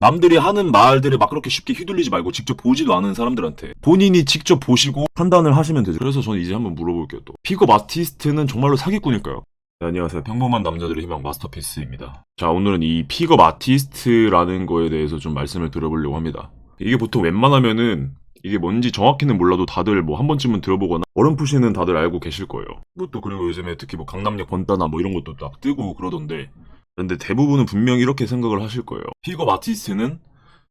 남들이 하는 말들을 막 그렇게 쉽게 휘둘리지 말고 직접 보지도 않은 사람들한테 본인이 직접 보시고 판단을 하시면 되죠. 그래서 저는 이제 한번 물어볼게요 또. 픽업 아티스트는 정말로 사기꾼일까요? 네, 안녕하세요. 평범한 남자들의 희망 마스터피스입니다. 자, 오늘은 이 픽업 아티스트라는 거에 대해서 좀 말씀을 들어보려고 합니다. 이게 보통 웬만하면은 이게 뭔지 정확히는 몰라도 다들 뭐 한 번쯤은 들어보거나 어렴풋이는 다들 알고 계실 거예요. 그것도 그리고 요즘에 특히 뭐 강남역 번따나 뭐 이런 것도 딱 뜨고 그러던데 근데 대부분은 분명히 이렇게 생각을 하실 거예요. 픽업 아티스트는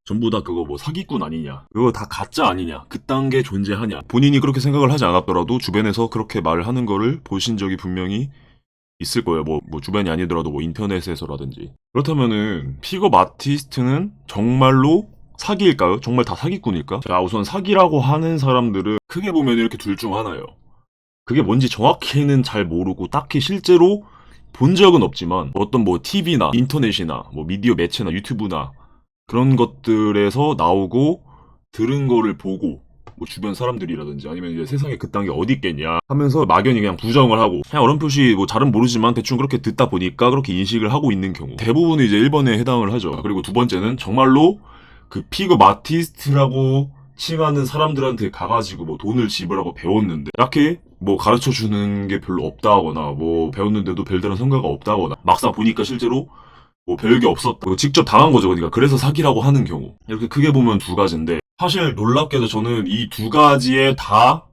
전부 다 그거 뭐 사기꾼 아니냐. 그거 다 가짜 아니냐. 그딴 게 존재하냐. 본인이 그렇게 생각을 하지 않았더라도 주변에서 그렇게 말을 하는 거를 보신 적이 분명히 있을 거예요. 뭐, 뭐 주변이 아니더라도 뭐 인터넷에서라든지. 그렇다면은 픽업 아티스트는 정말로 사기일까요? 정말 다 사기꾼일까? 자, 우선 사기라고 하는 사람들은 크게 보면 이렇게 둘 중 하나예요. 그게 뭔지 정확히는 잘 모르고 딱히 실제로 본 적은 없지만 어떤 뭐 TV나 인터넷이나 뭐 미디어 매체나 유튜브나 그런 것들에서 나오고 들은 거를 보고 뭐 주변 사람들이라든지 아니면 이제 세상에 그딴 게 어디 있겠냐 하면서 막연히 그냥 부정을 하고 그냥 어렴풋이 뭐 잘은 모르지만 대충 그렇게 듣다 보니까 그렇게 인식을 하고 있는 경우 대부분은 이제 1번에 해당을 하죠. 그리고 두 번째는 정말로 그 픽업 아티스트라고 칭하는 사람들한테 가가지고 뭐 돈을 지불하고 배웠는데 딱히 뭐 가르쳐 주는 게 별로 없다거나 뭐 배웠는데도 별다른 성과가 없다거나 막상 보니까 실제로 뭐 별게 없었다. 그거 직접 당한 거죠. 그러니까 그래서 사기라고 하는 경우 이렇게 크게 보면 두 가지인데 사실 놀랍게도 저는 이 두 가지에 다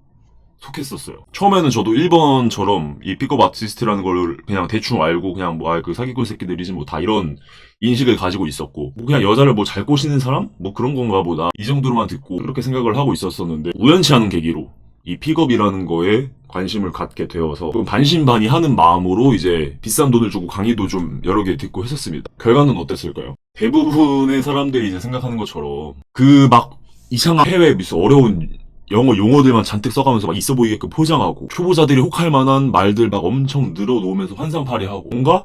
속했었어요. 처음에는 저도 1번처럼 이 픽업 아티스트라는 걸 그냥 대충 알고 그냥 뭐그 사기꾼 새끼들이지 뭐 다 이런 인식을 가지고 있었고 뭐 그냥 여자를 뭐 잘 꼬시는 사람 뭐 그런 건가 보다 이 정도로만 듣고 그렇게 생각을 하고 있었었는데 우연치 않은 계기로 이 픽업이라는 거에 관심을 갖게 되어서 좀 반신반의 하는 마음으로 이제 비싼 돈을 주고 강의도 좀 여러 개 듣고 했었습니다. 결과는 어땠을까요? 대부분의 사람들이 이제 생각하는 것처럼 그 막 이상한 해외 무슨 어려운 영어 용어들만 잔뜩 써가면서 막 있어 보이게끔 포장하고 초보자들이 혹할 만한 말들 막 엄청 늘어놓으면서 환상파리하고 뭔가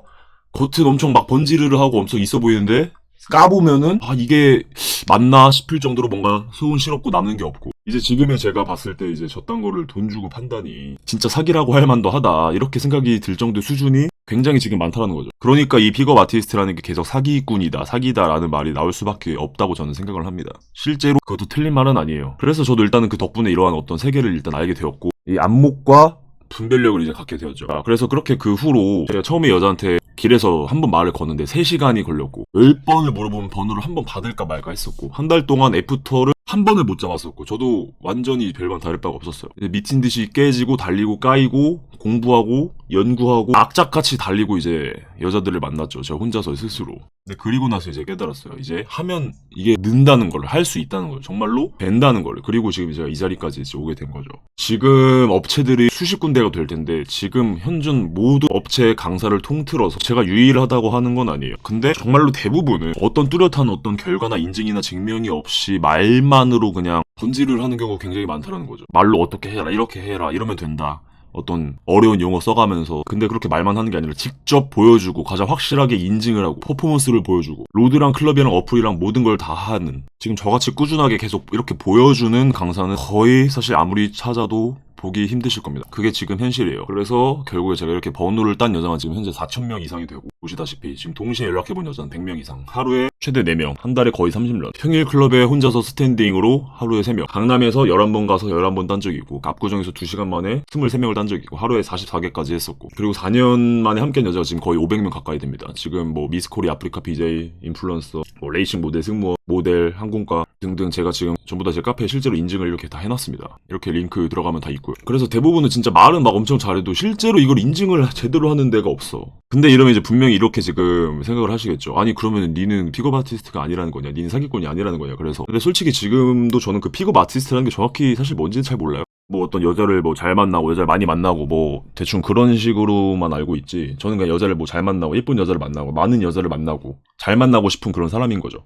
겉은 엄청 막 번지르르 하고 엄청 있어 보이는데 까보면은 아 이게 맞나 싶을 정도로 뭔가 소운스럽고 남는 게 없고 이제 지금의 제가 봤을 때 이제 저딴 거를 돈 주고 판다니 진짜 사기라고 할 만도 하다 이렇게 생각이 들 정도의 수준이 굉장히 지금 많다라는 거죠. 그러니까 이 픽업 아티스트라는 게 계속 사기꾼이다, 사기다라는 말이 나올 수밖에 없다고 저는 생각을 합니다. 실제로 그것도 틀린 말은 아니에요. 그래서 저도 일단은 그 덕분에 이러한 어떤 세계를 일단 알게 되었고 이 안목과 분별력을 이제 갖게 되었죠. 아, 그래서 그렇게 그 후로 제가 처음에 여자한테 길에서 한 번 말을 거는데 3시간이 걸렸고 10번을 물어보면 번호를 한 번 받을까 말까 했었고 한 달 동안 애프터를 한 번을 못 잡았었고 저도 완전히 별반 다를 바가 없었어요. 미친 듯이 깨지고 달리고 까이고 공부하고 연구하고 악착같이 달리고 이제 여자들을 만났죠. 제가 혼자서 스스로. 근데 그리고 나서 이제 깨달았어요. 이제 하면 이게 는다는 걸 할 수 있다는 걸 정말로 된다는 걸 그리고 지금 제가 이 자리까지 이제 오게 된 거죠. 지금 업체들이 수십 군데가 될 텐데 지금 현존 모든 업체 강사를 통틀어서 제가 유일하다고 하는 건 아니에요. 근데 정말로 대부분은 어떤 뚜렷한 어떤 결과나 인증이나 증명이 없이 말만 으로 그냥 본질을 하는 경우가 굉장히 많다는 거죠. 말로 어떻게 해라 이렇게 해라 이러면 된다. 어떤 어려운 용어 써가면서 근데 그렇게 말만 하는 게 아니라 직접 보여주고 가장 확실하게 인증을 하고 퍼포먼스를 보여주고 로드랑 클럽이랑 어플이랑 모든 걸 다 하는 지금 저같이 꾸준하게 계속 이렇게 보여주는 강사는 거의 사실 아무리 찾아도 보기 힘드실 겁니다. 그게 지금 현실이에요. 그래서 결국에 제가 이렇게 번호를 딴 여자가 지금 현재 4,000명 이상이 되고 보시다시피 지금 동시에 연락해본 여자는 100명 이상 하루에 최대 4명 한 달에 거의 30런 평일 클럽에 혼자서 스탠딩으로 하루에 3명 강남에서 11번 가서 11번 딴 적이 있고 압구정에서 2시간 만에 23명을 딴 적이 있고 하루에 44개까지 했었고 그리고 4년 만에 함께한 여자가 지금 거의 500명 가까이 됩니다. 지금 뭐 미스코리 아프리카 BJ 인플루언서 뭐 레이싱 모델 승무원 모델 항공과 등등 제가 지금 전부 다 제 카페에 실제로 인증을 이렇게 다 해놨습니다. 이렇게 링크 들어가면 다 있고 요. 그래서 대부분은 진짜 말은 막 엄청 잘해도 실제로 이걸 인증을 제대로 하는 데가 없어. 근데 이러면 이제 분명히 이렇게 지금 생각을 하시겠죠. 아니 그러면 니는 픽업 아티스트가 아니라는 거냐? 니는 사기꾼이 아니라는 거냐? 그래서 근데 솔직히 지금도 저는 그 픽업 아티스트라는 게 정확히 사실 뭔지는 잘 몰라요. 뭐 어떤 여자를 뭐 잘 만나고 여자를 많이 만나고 뭐 대충 그런 식으로만 알고 있지 저는 그냥 여자를 뭐 잘 만나고 예쁜 여자를 만나고 많은 여자를 만나고 잘 만나고 싶은 그런 사람인 거죠.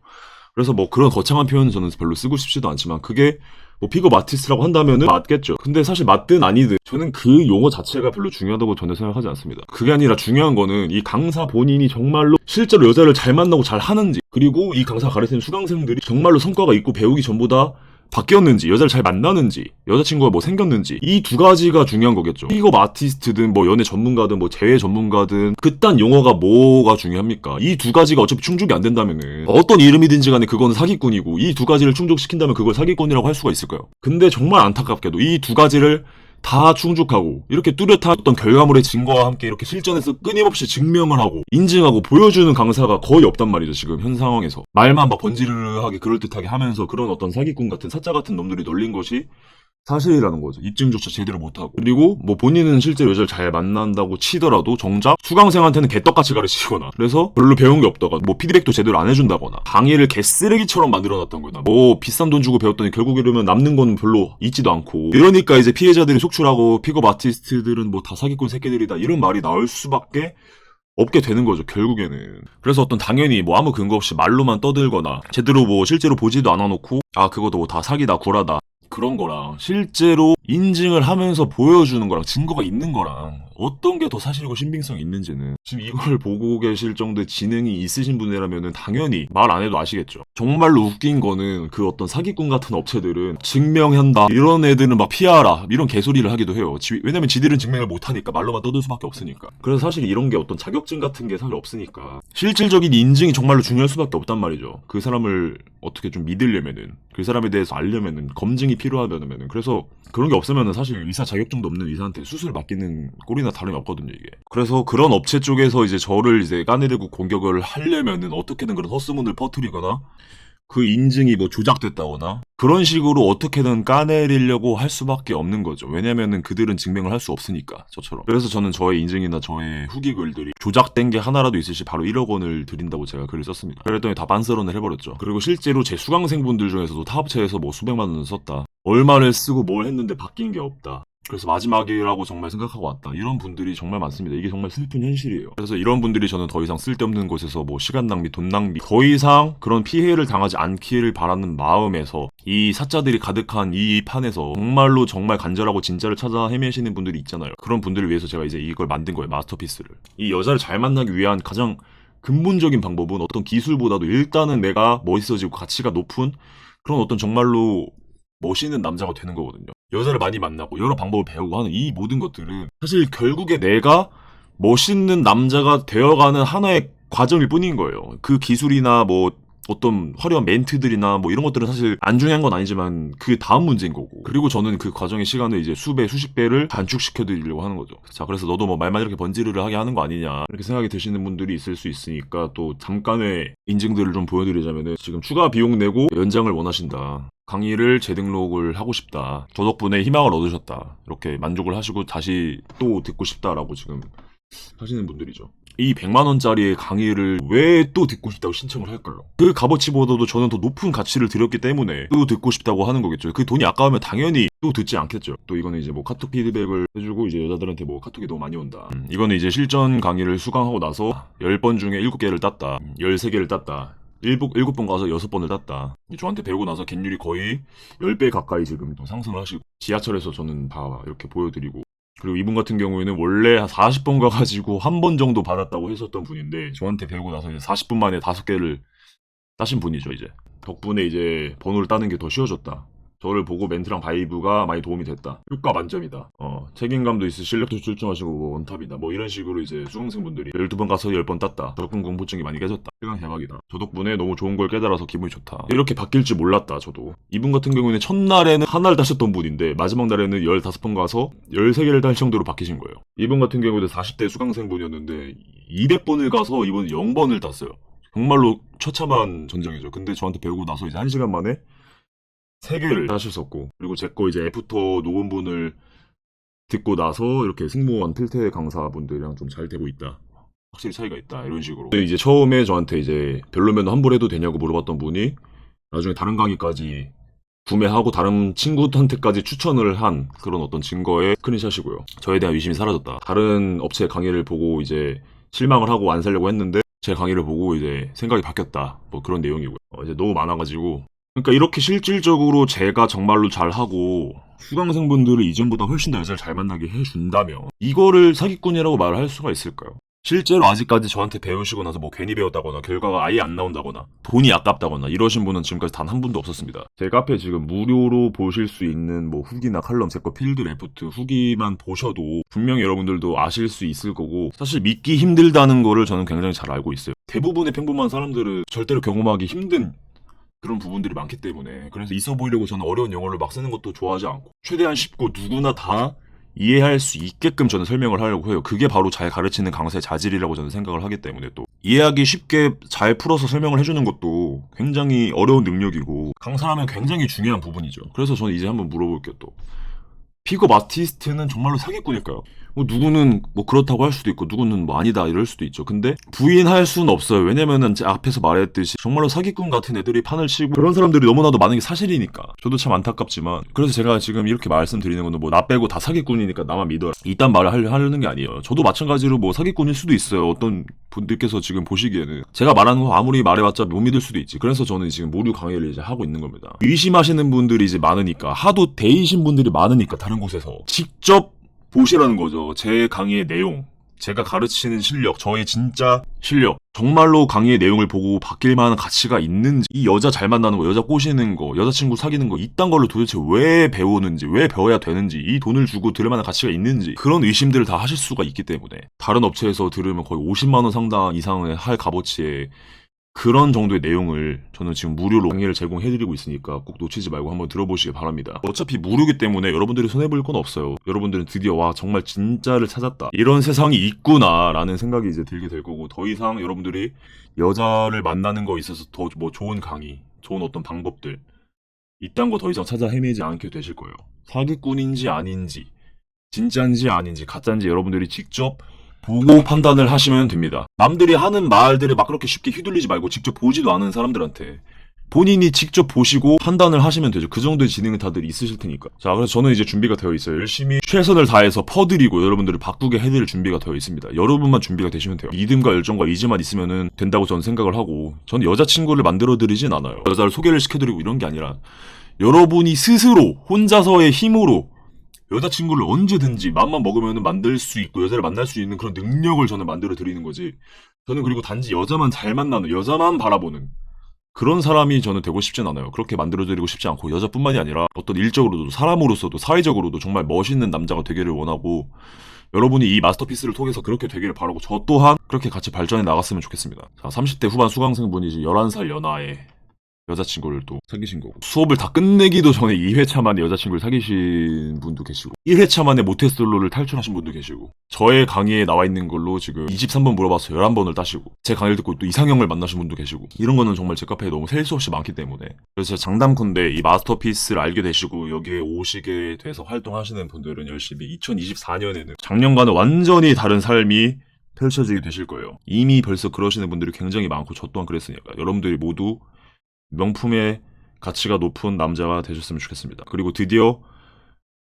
그래서 뭐 그런 거창한 표현은 저는 별로 쓰고 싶지도 않지만 그게 뭐 픽업 아티스트라고 한다면은 맞겠죠. 근데 사실 맞든 아니든 저는 그 용어 자체가 별로 중요하다고 전혀 생각하지 않습니다. 그게 아니라 중요한 거는 이 강사 본인이 정말로 실제로 여자를 잘 만나고 잘 하는지 그리고 이 강사 가르치는 수강생들이 정말로 성과가 있고 배우기 전보다 바뀌었는지, 여자를 잘 만나는지, 여자친구가 뭐 생겼는지, 이 두 가지가 중요한 거겠죠. 픽업 아티스트든 뭐 연애 전문가든 뭐 재회 전문가든 그딴 용어가 뭐가 중요합니까? 이 두 가지가 어차피 충족이 안 된다면은 어떤 이름이든지 간에 그건 사기꾼이고 이 두 가지를 충족시킨다면 그걸 사기꾼이라고 할 수가 있을까요? 근데 정말 안타깝게도 이 두 가지를 다 충족하고 이렇게 어떤 결과물의 증거와 함께 이렇게 실전에서 끊임없이 증명을 하고 인증하고 보여주는 강사가 거의 없단 말이죠 지금 현 상황에서. 말만 막 번지르르하게 그럴듯하게 하면서 그런 어떤 사기꾼 같은 사짜 같은 놈들이 널린 것이 사실이라는 거죠. 입증조차 제대로 못하고. 그리고 뭐 본인은 실제로 여자를 잘 만난다고 치더라도 정작 수강생한테는 개떡같이 가르치거나 그래서 별로 배운 게 없다거나 뭐 피드백도 제대로 안 해준다거나 강의를 개쓰레기처럼 만들어놨던 거나 뭐 비싼 돈 주고 배웠더니 결국 이러면 남는 건 별로 있지도 않고 이러니까 이제 피해자들이 속출하고 픽업 아티스트들은 뭐 다 사기꾼 새끼들이다 이런 말이 나올 수밖에 없게 되는 거죠, 결국에는. 그래서 어떤 당연히 뭐 아무 근거 없이 말로만 떠들거나 제대로 뭐 실제로 보지도 않아놓고 아, 그것도 뭐 다 사기다, 구라다. 그런 거랑 실제로 인증을 하면서 보여주는 거랑 증거가 있는 거랑 어떤 게 더 사실이고 신빙성이 있는지는 지금 이걸 보고 계실 정도의 지능이 있으신 분이라면 당연히 말 안 해도 아시겠죠. 정말로 웃긴 거는 그 어떤 사기꾼 같은 업체들은 증명한다 이런 애들은 막 피하라 이런 개소리를 하기도 해요. 지- 왜냐면 지들은 증명을 못하니까 말로만 떠들 수밖에 없으니까. 그래서 사실 이런 게 어떤 자격증 같은 게 사실 없으니까 실질적인 인증이 정말로 중요할 수밖에 없단 말이죠. 그 사람을 어떻게 좀 믿으려면은 그 사람에 대해서 알려면은 검증이 필요하면은 그래서 그런 게 없으면은 사실 의사 자격증도 없는 의사한테 수술 맡기는 꼴이나 다름이 없거든요 이게. 그래서 그런 업체 쪽에서 이제 저를 이제 까내리고 공격을 하려면은 어떻게든 그런 헛소문을 퍼뜨리거나 그 인증이 뭐 조작됐다거나 그런 식으로 어떻게든 까내리려고 할 수밖에 없는 거죠. 왜냐면은 그들은 증명을 할 수 없으니까 저처럼. 그래서 저는 저의 인증이나 저의 후기 글들이 조작된 게 하나라도 있을 시 바로 1억 원을 드린다고 제가 글을 썼습니다. 그랬더니 다 반서론을 해버렸죠. 그리고 실제로 제 수강생분들 중에서도 타업체에서 뭐 수백만 원을 썼다. 얼마를 쓰고 뭘 했는데 바뀐 게 없다. 그래서 마지막이라고 정말 생각하고 왔다. 이런 분들이 정말 많습니다. 이게 정말 슬픈 현실이에요. 그래서 이런 분들이 저는 더 이상 쓸데없는 곳에서 뭐 시간 낭비, 돈 낭비, 더 이상 그런 피해를 당하지 않기를 바라는 마음에서 이 사자들이 가득한 이 판에서 정말로 정말 간절하고 진짜를 찾아 헤매시는 분들이 있잖아요. 그런 분들을 위해서 제가 이제 이걸 만든 거예요. 마스터피스를. 이 여자를 잘 만나기 위한 가장 근본적인 방법은 어떤 기술보다도 일단은 내가 멋있어지고 가치가 높은 그런 어떤 정말로 멋있는 남자가 되는 거거든요. 여자를 많이 만나고 여러 방법을 배우고 하는 이 모든 것들은 사실 결국에 내가 멋있는 남자가 되어가는 하나의 과정일 뿐인 거예요. 그 기술이나 뭐 어떤 화려한 멘트들이나 뭐 이런 것들은 사실 안 중요한 건 아니지만 그게 다음 문제인 거고. 그리고 저는 그 과정의 시간을 이제 수배, 수십 배를 단축시켜 드리려고 하는 거죠. 자, 그래서 너도 뭐 말만 이렇게 번지르르 하게 하는 거 아니냐. 이렇게 생각이 드시는 분들이 있을 수 있으니까 또 잠깐의 인증들을 좀 보여드리자면은 지금 추가 비용 내고 연장을 원하신다. 강의를 재등록을 하고 싶다. 저 덕분에 희망을 얻으셨다. 이렇게 만족을 하시고 다시 또 듣고 싶다라고 지금 하시는 분들이죠. 이 100만 원짜리의 강의를 왜 또 듣고 싶다고 신청을 할까요? 그 값어치보다도 저는 더 높은 가치를 드렸기 때문에 또 듣고 싶다고 하는 거겠죠. 그 돈이 아까우면 당연히 또 듣지 않겠죠. 또 이거는 이제 뭐 카톡 피드백을 해주고 이제 여자들한테 뭐 카톡이 너무 많이 온다. 음, 이거는 이제 실전 강의를 수강하고 나서 10번 중에 7개를 땄다. 음, 13개를 땄다. 7, 7번 가서 6번을 땄다. 저한테 배우고 나서 갱률이 거의 10배 가까이 지금 또 상승을 하시고 지하철에서 저는 다 이렇게 보여드리고 그리고 이분 같은 경우에는 원래 한 40번 가가지고 한 번 정도 받았다고 했었던 분인데 저한테 배우고 나서 이제 40분 만에 5개를 따신 분이죠 이제 덕분에 이제 번호를 따는 게 더 쉬워졌다 저를 보고 멘트랑 바이브가 많이 도움이 됐다. 효과 만점이다. 어 책임감도 있어 실력도 출중하시고 뭐 원탑이다. 뭐 이런 식으로 이제 수강생분들이 12번 가서 10번 땄다. 적응 공부증이 많이 깨졌다. 최강 대박이다. 저 덕분에 너무 좋은 걸 깨달아서 기분이 좋다. 이렇게 바뀔 줄 몰랐다 저도. 이분 같은 경우에는 첫날에는 하나를 따셨던 분인데 마지막 날에는 15번 가서 13개를 딸 정도로 바뀌신 거예요. 이분 같은 경우에는 40대 수강생분이었는데 200번을 가서 이분 0번을 땄어요. 정말로 처참한 전쟁이죠. 근데 저한테 배우고 나서 이제 1시간 만에 3개를 따셨었고 그리고 제 거 이제 애프터 녹음분을 듣고 나서 이렇게 승무원 필태 강사분들이랑 좀 잘 되고 있다. 확실히 차이가 있다. 이런 식으로. 근데 이제 처음에 저한테 이제 별로면 환불해도 되냐고 물어봤던 분이 나중에 다른 강의까지 구매하고 다른 친구한테까지 추천을 한 그런 어떤 증거의 스크린샷이고요. 저에 대한 의심이 사라졌다. 다른 업체 강의를 보고 이제 실망을 하고 안 살려고 했는데 제 강의를 보고 이제 생각이 바뀌었다. 뭐 그런 내용이고요. 어, 이제 너무 많아가지고 그러니까 이렇게 실질적으로 제가 정말로 잘하고 수강생분들을 이전보다 훨씬 더 여자를 잘 만나게 해준다면 이거를 사기꾼이라고 말할 수가 있을까요? 실제로 아직까지 저한테 배우시고 나서 뭐 괜히 배웠다거나 결과가 아예 안 나온다거나 돈이 아깝다거나 이러신 분은 지금까지 단 한 분도 없었습니다. 제 카페 지금 무료로 보실 수 있는 뭐 후기나 칼럼, 제 거 필드 레포트 후기만 보셔도 분명히 여러분들도 아실 수 있을 거고 사실 믿기 힘들다는 거를 저는 굉장히 잘 알고 있어요. 대부분의 평범한 사람들은 절대로 경험하기 힘든 그런 부분들이 많기 때문에 그래서 있어 보이려고 저는 어려운 영어를 막 쓰는 것도 좋아하지 않고 최대한 쉽고 누구나 다 이해할 수 있게끔 저는 설명을 하려고 해요. 그게 바로 잘 가르치는 강사의 자질이라고 저는 생각을 하기 때문에 또 이해하기 쉽게 잘 풀어서 설명을 해주는 것도 굉장히 어려운 능력이고 강사라면 굉장히 중요한 부분이죠. 그래서 저는 이제 한번 물어볼게요 또. 픽업 아티스트는 정말로 사기꾼일까요? 뭐 누구는 뭐 그렇다고 할 수도 있고 누구는 뭐 아니다 이럴 수도 있죠. 근데 부인할 수는 없어요. 왜냐면은 제 앞에서 말했듯이 정말로 사기꾼 같은 애들이 판을 치고 그런 사람들이 너무나도 많은 게 사실이니까. 저도 참 안타깝지만 그래서 제가 지금 이렇게 말씀드리는 거는 뭐나 빼고 다 사기꾼이니까 나만 믿어라. 이딴 말을 하려- 하려는 게 아니에요. 저도 마찬가지로 뭐 사기꾼일 수도 있어요. 어떤 분들께서 지금 보시기에는 제가 말하는 거 아무리 말해봤자 못 믿을 수도 있지. 그래서 저는 지금 무료 강의를 이제 하고 있는 겁니다. 의심하시는 분들이 이제 많으니까 하도 대이신 분들이 많으니까 다른 곳에서 직접 보시라는 거죠. 제 강의의 내용, 제가 가르치는 실력, 저의 진짜 실력. 정말로 강의의 내용을 보고 바뀔 만한 가치가 있는지, 이 여자 잘 만나는 거, 여자 꼬시는 거, 여자친구 사귀는 거, 이딴 걸로 도대체 왜 배우는지, 왜 배워야 되는지, 이 돈을 주고 들을 만한 가치가 있는지, 그런 의심들을 다 하실 수가 있기 때문에, 다른 업체에서 들으면 거의 50만원 상당 이상의 할 값어치의 그런 정도의 내용을 저는 지금 무료로 강의를 제공해드리고 있으니까 꼭 놓치지 말고 한번 들어보시기 바랍니다. 어차피 무료기 때문에 여러분들이 손해볼 건 없어요. 여러분들은 드디어 와 정말 진짜를 찾았다. 이런 세상이 있구나라는 생각이 이제 들게 될 거고 더 이상 여러분들이 여자를 만나는 거 있어서 더 뭐 좋은 강의, 좋은 어떤 방법들 이딴 거 더 이상 찾아 헤매지 않게 되실 거예요. 사기꾼인지 아닌지 진짜인지 아닌지 가짜인지 여러분들이 직접 보고 판단을 하시면 됩니다. 남들이 하는 말들을 막 그렇게 쉽게 휘둘리지 말고 직접 보지도 않은 사람들한테 본인이 직접 보시고 판단을 하시면 되죠. 그 정도의 지능은 다들 있으실 테니까. 자, 그래서 저는 이제 준비가 되어 있어요. 열심히 최선을 다해서 퍼드리고 여러분들을 바꾸게 해드릴 준비가 되어 있습니다. 여러분만 준비가 되시면 돼요. 믿음과 열정과 의지만 있으면은 된다고 저는 생각을 하고, 저는 여자친구를 만들어 드리진 않아요. 여자를 소개를 시켜드리고 이런 게 아니라, 여러분이 스스로 혼자서의 힘으로 여자친구를 언제든지 마음만 먹으면 만들 수 있고 여자를 만날 수 있는 그런 능력을 저는 만들어 드리는 거지. 저는 그리고 단지 여자만 잘 만나는 여자만 바라보는 그런 사람이 저는 되고 싶진 않아요. 그렇게 만들어 드리고 싶지 않고 여자뿐만이 아니라 어떤 일적으로도 사람으로서도 사회적으로도 정말 멋있는 남자가 되기를 원하고 여러분이 이 마스터피스를 통해서 그렇게 되기를 바라고 저 또한 그렇게 같이 발전해 나갔으면 좋겠습니다. 자, 30대 후반 수강생분이 이제 11살 연하에 여자친구를 또 사귀신 거고 수업을 다 끝내기도 전에 2회차 만에 여자친구를 사귀신 분도 계시고 1회차 만에 모태솔로를 탈출하신 분도 계시고 저의 강의에 나와 있는 걸로 지금 23번 물어봐서 11번을 따시고 제 강의를 듣고 또 이상형을 만나신 분도 계시고 이런 거는 정말 제 카페에 너무 셀 수 없이 많기 때문에 그래서 장담컨대 이 마스터피스를 알게 되시고 여기에 오시게 돼서 활동하시는 분들은 열심히 2024년에는 작년과는 완전히 다른 삶이 펼쳐지게 되실 거예요. 이미 벌써 그러시는 분들이 굉장히 많고 저 또한 그랬으니까 여러분들이 모두 명품의 가치가 높은 남자가 되셨으면 좋겠습니다. 그리고 드디어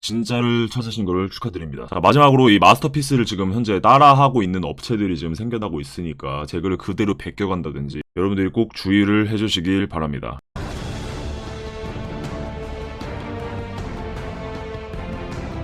진짜를 찾으신 거를 축하드립니다. 자, 마지막으로 이 마스터피스를 지금 현재 따라하고 있는 업체들이 지금 생겨나고 있으니까 제 글을 그대로 베껴간다든지 여러분들이 꼭 주의를 해주시길 바랍니다.